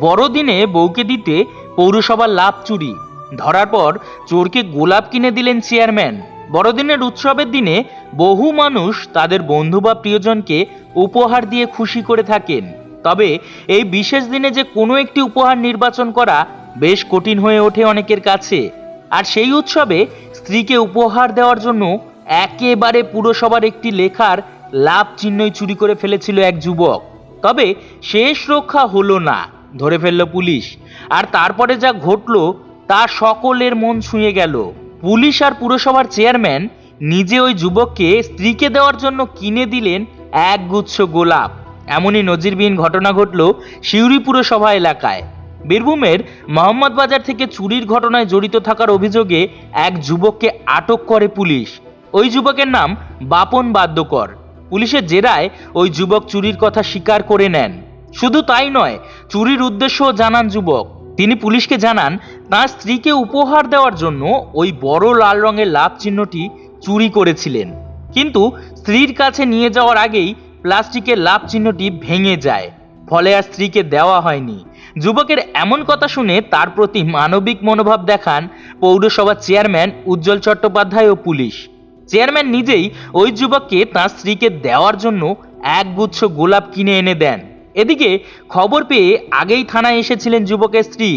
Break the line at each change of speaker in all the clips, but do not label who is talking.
বড়দিনে বউকে দিতে পৌরসভার লাভ চুরি। ধরার পর চোরকে গোলাপ কিনে দিলেন চেয়ারম্যান। বড়দিনের উৎসবের দিনে বহু মানুষ তাদের বন্ধু বা প্রিয়জনকে উপহার দিয়ে খুশি করে থাকেন। তবে এই বিশেষ দিনে যে কোনো একটি উপহার নির্বাচন করা বেশ কঠিন হয়ে ওঠে অনেকের কাছে। আর সেই উৎসবে স্ত্রীকে উপহার দেওয়ার জন্য একেবারে পুরসভার একটি লেখার লাভ চিহ্নই চুরি করে ফেলেছিল এক যুবক। তবে শেষ রক্ষা হলো না। ধরে ফেলল পুলিশ। আর তারপরে যা ঘটলো, তা সকলের মন ছুঁয়ে গেল। পুলিশ আর পুরসভার চেয়ারম্যান নিজে ওই যুবককে স্ত্রীকে দেওয়ার জন্য কিনে দিলেন এক গুচ্ছ গোলাপ। এমনই নজিরবিহীন ঘটনা ঘটল সিউড়ি পুরসভা এলাকায়। বীরভূমের মোহাম্মদ বাজার থেকে চুরির ঘটনায় জড়িত থাকার অভিযোগে এক যুবককে আটক করে পুলিশ। ওই যুবকের নাম বাপন বাদ্যকর। পুলিশের জেরায় ওই যুবক চুরির কথা স্বীকার করে নেন। শুধু তাই নয়, চুরির উদ্দেশ্যও জানান যুবক। তিনি পুলিশকে জানান, তার স্ত্রীকে উপহার দেওয়ার জন্য ওই বড় লাল রঙের লাভ চিহ্নটি চুরি করেছিলেন। কিন্তু স্ত্রীর কাছে নিয়ে যাওয়ার আগেই প্লাস্টিকের লাভ চিহ্নটি ভেঙে যায়। ফলে আর স্ত্রীকে দেওয়া হয়নি। যুবকের এমন কথা শুনে তার প্রতি মানবিক মনোভাব দেখান পৌরসভার চেয়ারম্যান উজ্জ্বল চট্টোপাধ্যায় ও পুলিশ। চেয়ারম্যান নিজেই ওই যুবককে তার স্ত্রীকে দেওয়ার জন্য এক গুচ্ছ গোলাপ কিনে এনে দেন। এদিকে খবর পেয়ে আগেই থানায় এসেছিলেন যুবকের স্ত্রী।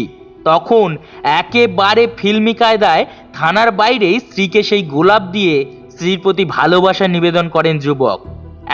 তখন একেবারে ফিল্মি কায়দায় থানার বাইরেই স্ত্রীকে সেই গোলাপ দিয়ে স্ত্রীর প্রতি ভালোবাসা নিবেদন করেন যুবক।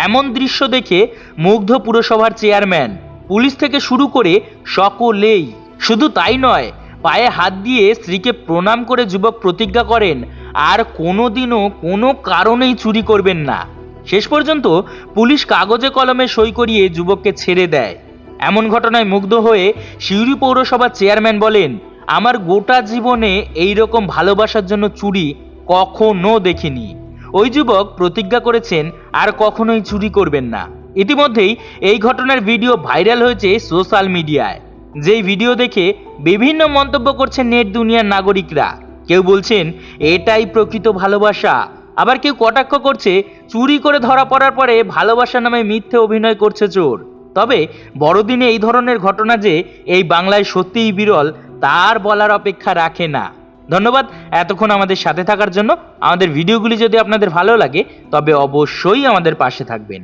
এমন দৃশ্য দেখে মুগ্ধ পুরসভার চেয়ারম্যান, পুলিশ থেকে শুরু করে সকলেই, শুধু তাই নয়, পায়ে হাত দিয়ে স্ত্রীকে প্রণাম করে যুবক প্রতিজ্ঞা করেন, আর কোনোদিনও কোনো কারণেই চুরি করবেন না। শেষ পর্যন্ত পুলিশ কাগজে কলমে সই করিয়ে যুবককে ছেড়ে দেয়। এমন ঘটনায় মুগ্ধ হয়ে সিউড়ি পৌরসভার চেয়ারম্যান বলেন, আমার গোটা জীবনে এই রকম ভালোবাসার জন্য চুরি কখনো দেখিনি। ওই যুবক প্রতিজ্ঞা করেছেন, আর কখনোই চুরি করবেন না। ইতিমধ্যেই এই ঘটনার ভিডিও ভাইরাল হয়েছে সোশ্যাল মিডিয়ায়। যেই ভিডিও দেখে বিভিন্ন মন্তব্য করছেন নেট দুনিয়ার নাগরিকরা। কেউ বলছেন, এটাই প্রকৃত ভালোবাসা। আবার কেউ কটাক্ষ করছে, চুরি করে ধরা পড়ার পরে ভালোবাসা নামে মিথ্যে অভিনয় করছে চোর। তবে বড়দিনে এই ধরনের ঘটনা যে এই বাংলায় সত্যিই বিরল, তার বলার অপেক্ষা রাখে না। ধন্যবাদ এতক্ষণ আমাদের সাথে থাকার জন্য। আমাদের ভিডিওগুলি যদি আপনাদের ভালো লাগে, তবে অবশ্যই আমাদের পাশে থাকবেন।